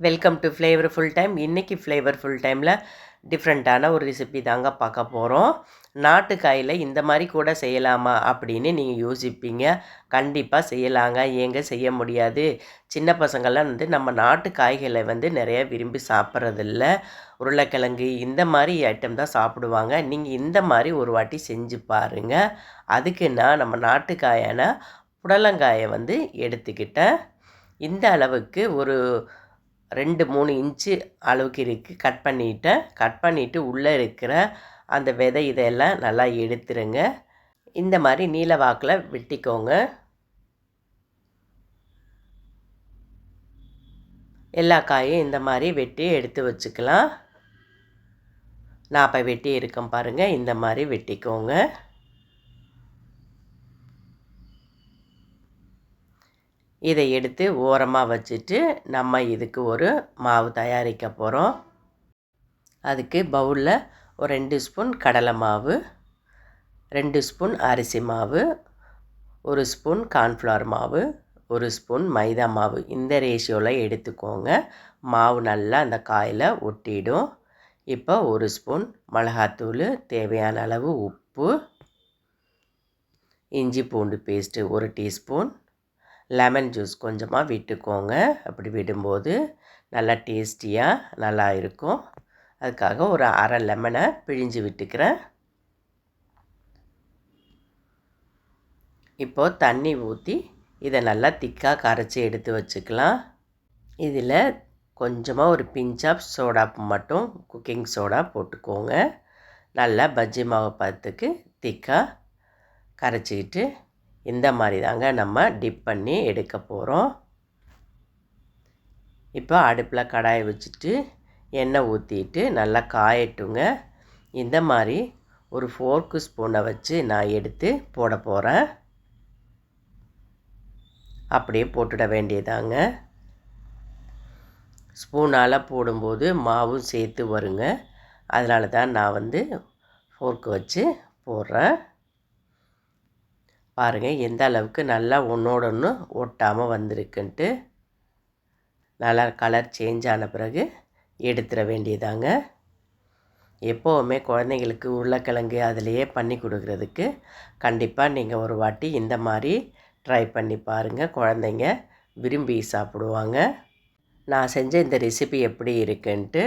Welcome to flavour full time இன்றைக்கி flavour full டைமில் டிஃப்ரெண்ட்டான ஒரு ரெசிபி தாங்க பார்க்க போகிறோம் நாட்டுக்காயில் இந்த மாதிரி கூட செய்யலாமா அப்படின்னு நீங்கள் யோசிப்பீங்க. கண்டிப்பாக செய்யலாங்க. ஏங்க செய்ய முடியாது? சின்ன பசங்கள்லாம் வந்து நம்ம நாட்டு காய்களை வந்து நிறைய விரும்பி சாப்பிட்றதில்ல. உருளைக்கிழங்கு இந்த மாதிரி ஐட்டம் தான் சாப்பிடுவாங்க. நீங்கள் இந்த மாதிரி ஒரு வாட்டி செஞ்சு பாருங்கள் அதுக்குன்னா நம்ம நாட்டுக்காயான புடலங்காயை வந்து எடுத்துக்கிட்டேன். இந்த அளவுக்கு ஒரு ரெண்டு மூணு இன்ச்சு அளவுக்கு இருக்குது கட் பண்ணிவிட்டேன் கட் பண்ணிவிட்டு உள்ளே இருக்கிற அந்த விதை இதெல்லாம் நல்லா எடுத்துருங்க. இந்த மாதிரி நீல வாக்கில் வெட்டிக்கோங்க. எல்லா காயும் இந்த மாதிரி வெட்டி எடுத்து வச்சுக்கலாம். நான் இப்போ வெட்டி இருக்கேன் பாருங்கள் இந்த மாதிரி வெட்டிக்கோங்க. இதை எடுத்து ஓரமாக வச்சுட்டு நம்ம இதுக்கு ஒரு மாவு தயாரிக்க போகிறோம் அதுக்கு பவுலில் ஒரு ரெண்டு ஸ்பூன் கடலை மாவு ரெண்டு ஸ்பூன் அரிசி மாவு ஒரு ஸ்பூன் கார்ன்ஃப்ளவர் மாவு ஒரு ஸ்பூன் மைதா மாவு. இந்த ரேஷியோவில் எடுத்துக்கோங்க. மாவு நல்லா அந்த காயில் ஒட்டிடும். இப்போ ஒரு ஸ்பூன் மிளகாத்தூள் தேவையான அளவு உப்பு இஞ்சி பூண்டு பேஸ்ட்டு ஒரு டீஸ்பூன். லெமன் ஜூஸ் கொஞ்சமாக விட்டுக்கோங்க. அப்படி விடும்போது நல்லா டேஸ்டியாக நல்லா இருக்கும். அதுக்காக ஒரு அரை லெமனை பிழிஞ்சு விட்டுக்கிறேன். இப்போது தண்ணி ஊற்றி இதை நல்லா திக்காக கரைச்சி எடுத்து வச்சுக்கலாம். இதில் கொஞ்சமாக ஒரு பிஞ்ச் ஆஃப் சோடா மட்டும் குக்கிங் சோடா போட்டுக்கோங்க. நல்லா பஜ்ஜி மாவு பார்த்துக்கு திக்காக கரைச்சிக்கிட்டு இந்த மாதிரி தாங்க நம்ம டிப் பண்ணி எடுக்க போகிறோம் இப்போ அடுப்பில் கடாயை வச்சுட்டு எண்ணெய் ஊற்றிட்டு நல்லா காயட்டுங்க. இந்த மாதிரி ஒரு ஃபோர்க்கு ஸ்பூனை வச்சு நான் எடுத்து போட போகிறேன் அப்படியே போட்டுட வேண்டியதாங்க. ஸ்பூனால் போடும்போது மாவும் சேர்த்து வருங்க. அதனால தான் நான் வந்து ஃபோர்க்கு வச்சு போடுறேன். பாருங்கள் எந்த அளவுக்கு நல்லா ஒன்றோட ஒன்று ஒட்டாமல் வந்திருக்குன்ட்டு. நல்லா கலர் சேஞ்ச் ஆன பிறகு எடுத்துட வேண்டியதாங்க. எப்போவுமே குழந்தைங்களுக்கு உருளைக்கிழங்கு அதிலையே பண்ணி கொடுக்குறதுக்கு கண்டிப்பாக நீங்கள் ஒரு வாட்டி இந்த மாதிரி ட்ரை பண்ணி பாருங்கள் குழந்தைங்க விரும்பி சாப்பிடுவாங்க. நான் செஞ்ச இந்த ரெசிபி எப்படி இருக்குன்ட்டு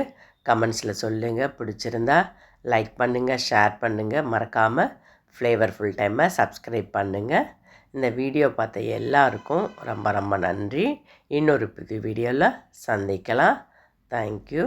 கமெண்ட்ஸில் சொல்லுங்கள் பிடிச்சிருந்தா லைக் பண்ணுங்கள் ஷேர் பண்ணுங்கள் மறக்காமல் ஃப்ளேவர்ஃபுல் டைமை சப்ஸ்கிரைப் பண்ணுங்கள் இந்த வீடியோ பார்த்த எல்லாருக்கும் ரொம்ப ரொம்ப நன்றி. இன்னொரு புது வீடியோவில் சந்திக்கலாம். தேங்க்யூ